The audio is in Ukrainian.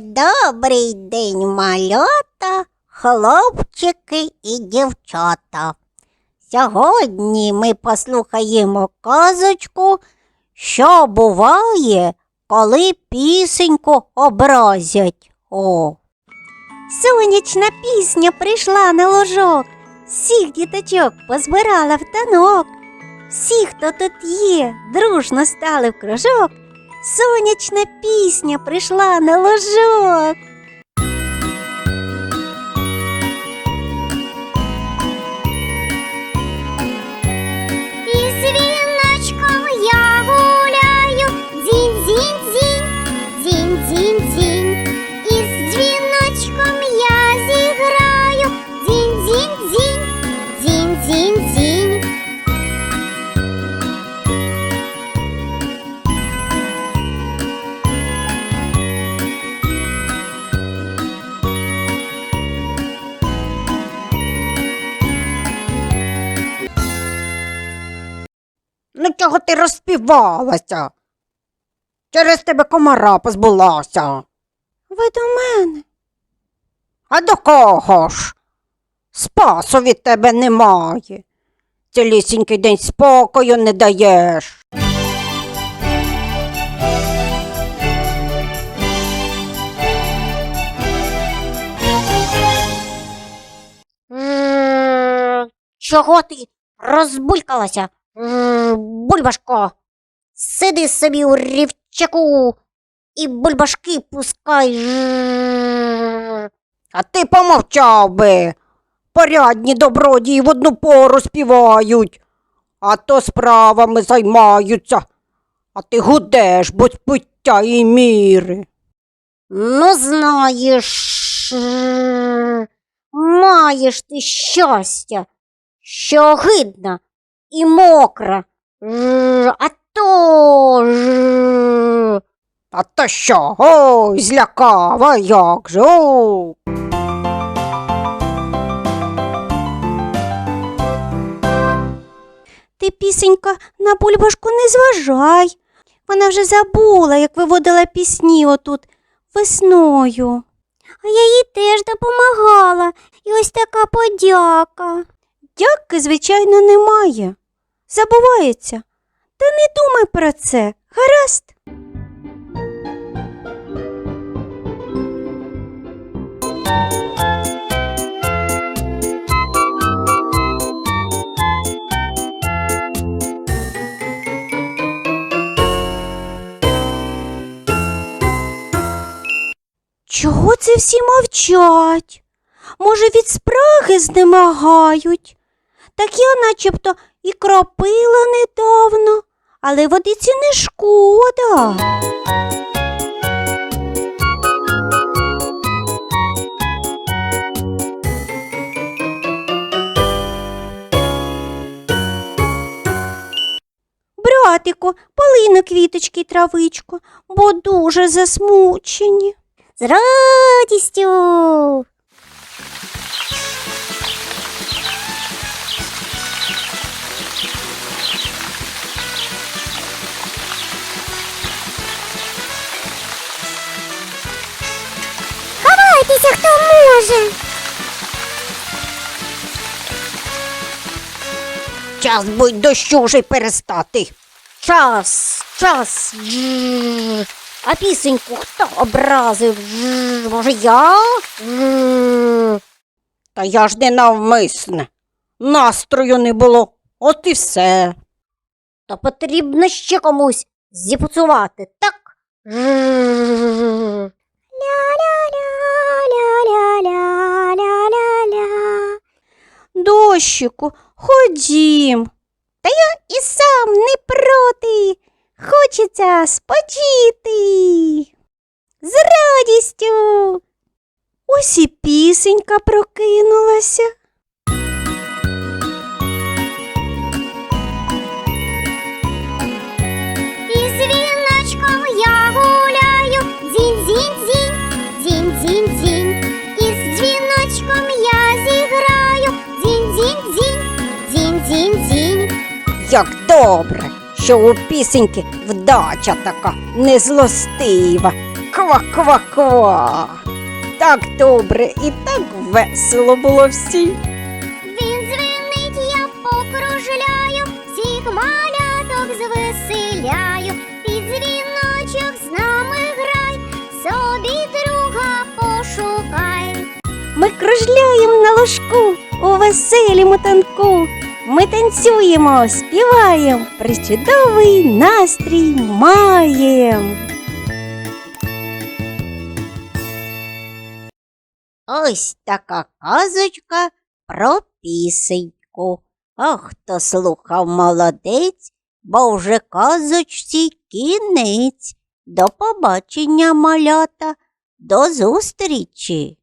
Добрий день, малята, хлопчики і дівчата. Сьогодні ми послухаємо казочку, що буває, коли пісеньку образять. О. Сонячна пісня прийшла на ложок, всіх діточок позбирала в танок. Всі, хто тут є, дружно стали в кружок. Сонячна пісня прийшла на ложок. Чого ти розспівалася? Через тебе комара позбулася. Ви до мене. А до кого ж? Спасу від тебе немає. Цілісінький день спокою не даєш. Чого ти розбулькалася? Бульбашко, сиди собі у рівчаку і бульбашки пускай. А ти помовчав би. Порядні добродії в одну пору співають, а то справами займаються. А ти гудеш без пиття і міри. Ну, знаєш, маєш ти щастя, що огидна і мокра, а то ж. А то що? Ой, злякава, як же? О. Ти, пісенька, на бульбашку не зважай. Вона вже забула, як виводила пісні отут весною. А я їй теж допомагала, і ось така подяка. Дяки, звичайно, немає. Забувається. Та не думай про це, гаразд. Чого це всі мовчать? Може, від спраги знемагають? Так я начебто і кропила недавно, але водиці не шкода. Братику, поли на квіточки й травичку, бо дуже засмучені. З радістю. Ховайтеся, хто може. Час будь дощу вже перестати. Час, час. Жжж. А пісеньку хто образив? Жжж. Може, я? Жжж. Та я ж не навмисне. Настрою не було, от і все. Та потрібно ще комусь зіпсувати, так? Жжж. Ля-ля-ля-ля-ля-ля-ля. Дощику, ходім. Та я і сам не проти. Хочеться спочити. З радістю. Ось і пісенька прокинулася. Як добре, що у пісеньки вдача така незлостива. Ква-ква-ква. Так добре і так весело було всім. Він дзвенить, я покружляю, всіх маляток звеселяю. Під дзвіночок з нами грай, собі друга пошукай. Ми кружляємо на ложку у веселім танку. Ми танцюємо, співаємо, причудовий настрій маєм. Ось така казочка про пісеньку. А хто слухав молодець, бо вже казочці кінець. До побачення, малята, до зустрічі!